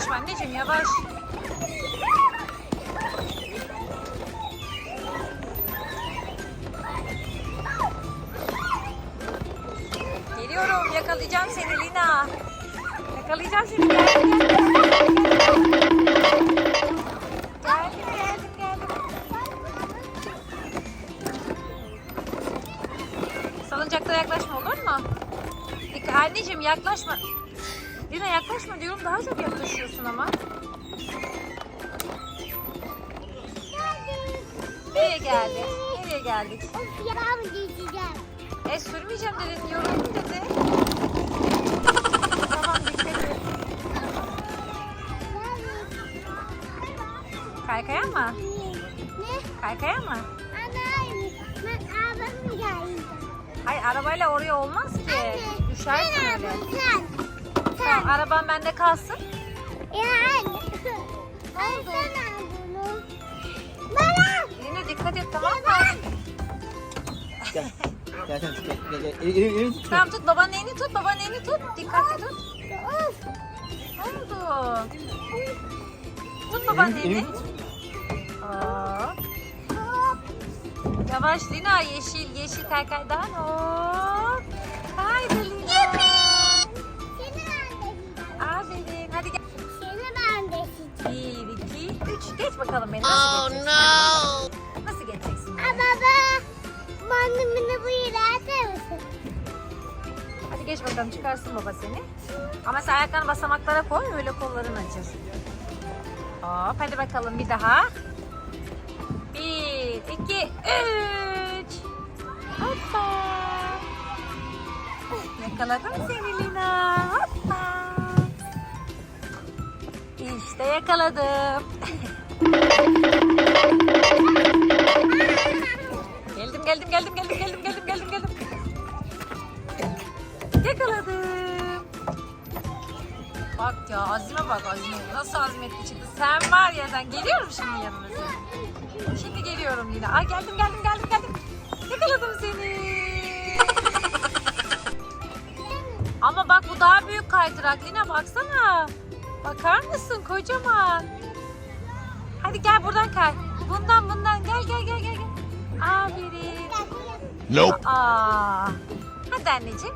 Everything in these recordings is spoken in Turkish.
yaklaşma anneciğim yavaş. Geliyorum yakalayacağım seni Lina. Yakalayacağım seni gel gel. Geldim geldim geldim. Salıncaklara yaklaşma olur mu? Anneciğim yaklaşma. Lina yaklaşma diyorum daha çok yaklaşıyorsun ama. Nereye geldik? Nereye geldik? Of ya mı diyeceğim? E sürmeyeceğim dedin, yoruldum dedi. tamam dikkat et. Kaykaya mı? Ne? Kaykaya mı? Ana ben ablamı geldim. Hayır arabayla oraya olmaz ki. Anne. Düşersin öyle. Sen. Tamam araban bende kalsın. Ya anne. Ay sen al bunu. Bana. Lina dikkat et tamam mı? Gel. Gel sen gel. Gel gel. Elini elini tut. Tamam tut babanın elini tut babanın elini tut. Dikkatli tut. Of. Ne oldu? Tut babanın Elini- tut. Hop. Yavaş Lina yeşil yeşil kaykaydan hop. Geç bakalım beni. Nasıl geçeceksin? no. Nasıl geçeceksin? Aa baba. Mandımını bu atar mısın? Hadi geç bakalım çıkarsın baba seni. Ama sen ayaklarını basamaklara koy öyle kolların açır. Hop hadi bakalım bir daha. Bir, iki, üç. Hoppa. Yakaladım seni Lina. Hoppa. İşte yakaladım. Geldim geldim geldim geldim geldim geldim geldim geldim. Yakaladım. Bak ya Azime bak Azime. Nasıl azmetli çıktı. Sen var ya sen geliyorum şimdi yanına senin. Şimdi geliyorum yine. Ay geldim geldim geldim geldim. Yakaladım seni. Ama bak bu daha büyük kaydırak. Lina baksana. Bakar mısın kocaman. Hadi gel buradan kay. Bundan bundan gel gel gel gel. gel. Aferin. Nope. Aa. Hadi anneciğim.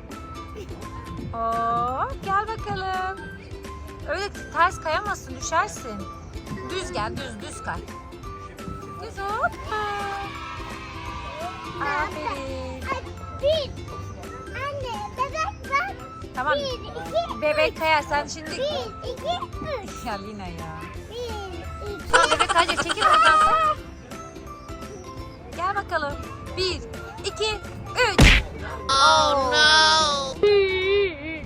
Oo, gel bakalım. Öyle ters kayamazsın, düşersin. Düz gel, düz, düz kay. Düz hoppa. Aferin. Bir. Anne bebek bak. Tamam. Bir, iki, Bebek kayar sen şimdi... bir, iki, üç. Ya Lina ya. Tamam bebek kayacak, çekil oradan. Gel bakalım. Bir, iki, üç. Oh no.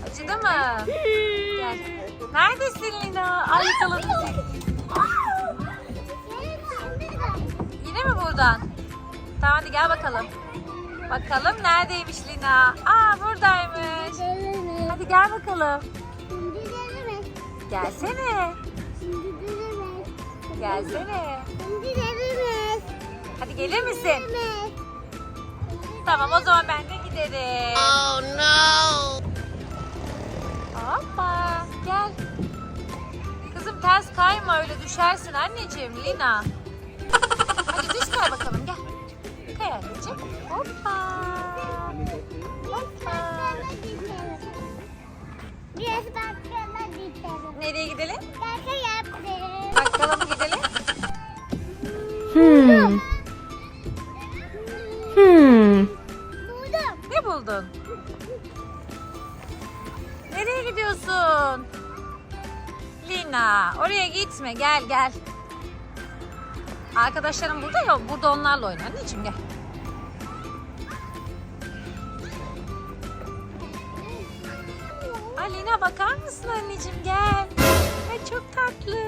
Acıdı mı? Gel. Neredesin Lina? Ay yakaladım seni. Yine mi buradan? Tamam hadi gel bakalım. Bakalım neredeymiş Lina? Aa buradaymış. Hadi gel bakalım. Gelsene. Gelsene. Hadi gelir misin? Tamam o zaman ben de giderim. Oh no. Hoppa gel. Kızım ters kayma öyle düşersin anneciğim Lina. Hadi düz kay bakalım gel. Kay anneciğim. Hoppa. Hoppa. Biraz bakkala gidelim. Nereye gidelim? Kaka Aleyna oraya gitme gel gel. Arkadaşlarım burada ya burada onlarla oyna anneciğim gel. Aleyna bakar mısın anneciğim gel. Ay çok tatlı.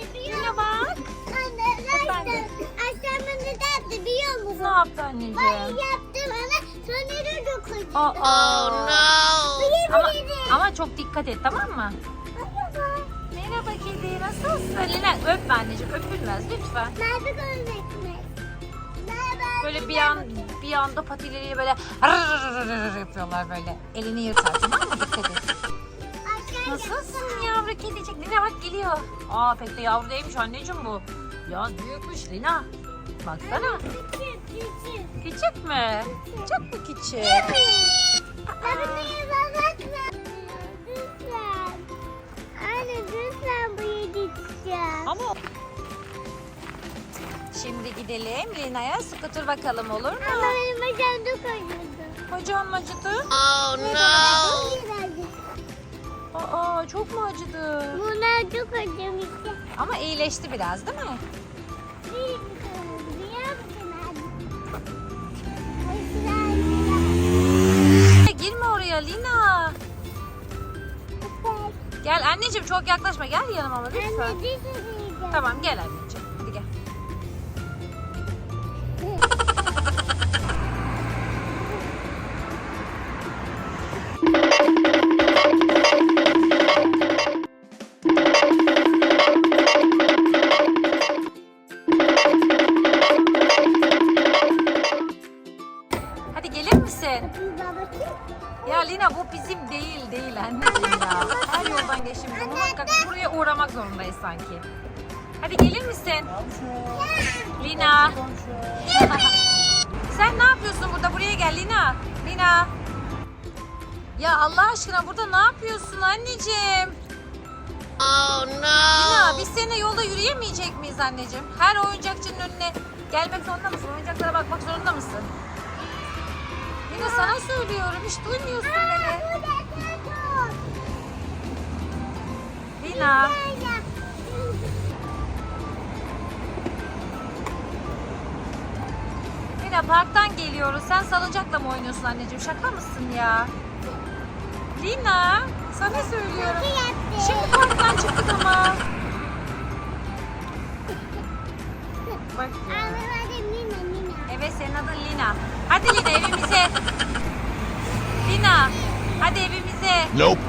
Aleyna bak. Anne, biliyor musun? Ne yaptı anneciğim? Ben yaptım ana sonra da koydum. Oh, oh no. Ama çok dikkat et tamam mı? Merhaba kedi nasılsın? Lina öpme anneciğim öpülmez lütfen. Nerede görmekmiş? Böyle bir an bir anda patileriyle böyle yapıyorlar böyle. Elini yırtar tamam mı? Dikkat et. Aşağı Nasıl? gelecek. Lina bak geliyor. Aa pek de yavru değilmiş anneciğim bu. Ya büyükmüş Lina. Baksana. Küçük küçük. Küçük mü? Çok mu küçük? Anne Şimdi gidelim Lina'ya scooter bakalım olur Ama mu? benim bacağım çok acıdı. Bacağın mı acıdı? Oh no! Aa çok mu acıdı? Bunlar çok acımıştı. Ama iyileşti biraz değil mi? Girme oraya Lina. Gel anneciğim çok yaklaşma. Gel yanıma lütfen. Anne bir şey. Tamam gel anneciğim. Hadi gelir misin? Ya Lina bu bizim değil değil anneciğim ya. Her yoldan geçtiğimizde muhakkak buraya uğramak zorundayız sanki. Hadi gelir misin? Lina. Sen ne yapıyorsun burada? Buraya gel Lina. Lina. Ya Allah aşkına burada ne yapıyorsun anneciğim? Oh Lina no! biz seninle yolda yürüyemeyecek miyiz anneciğim? Her oyuncakçının önüne gelmek zorunda mısın? Oyuncaklara bakmak zorunda mısın? Lina sana söylüyorum hiç duymuyorsun beni. Lina. Lina parktan geliyoruz. Sen salıncakla mı oynuyorsun anneciğim? Şaka mısın ya? Lina sana söylüyorum. Şimdi parktan çıktık ama. Bak ya. Lina. Hadi Lina evimize. Lina hadi evimize. Nope!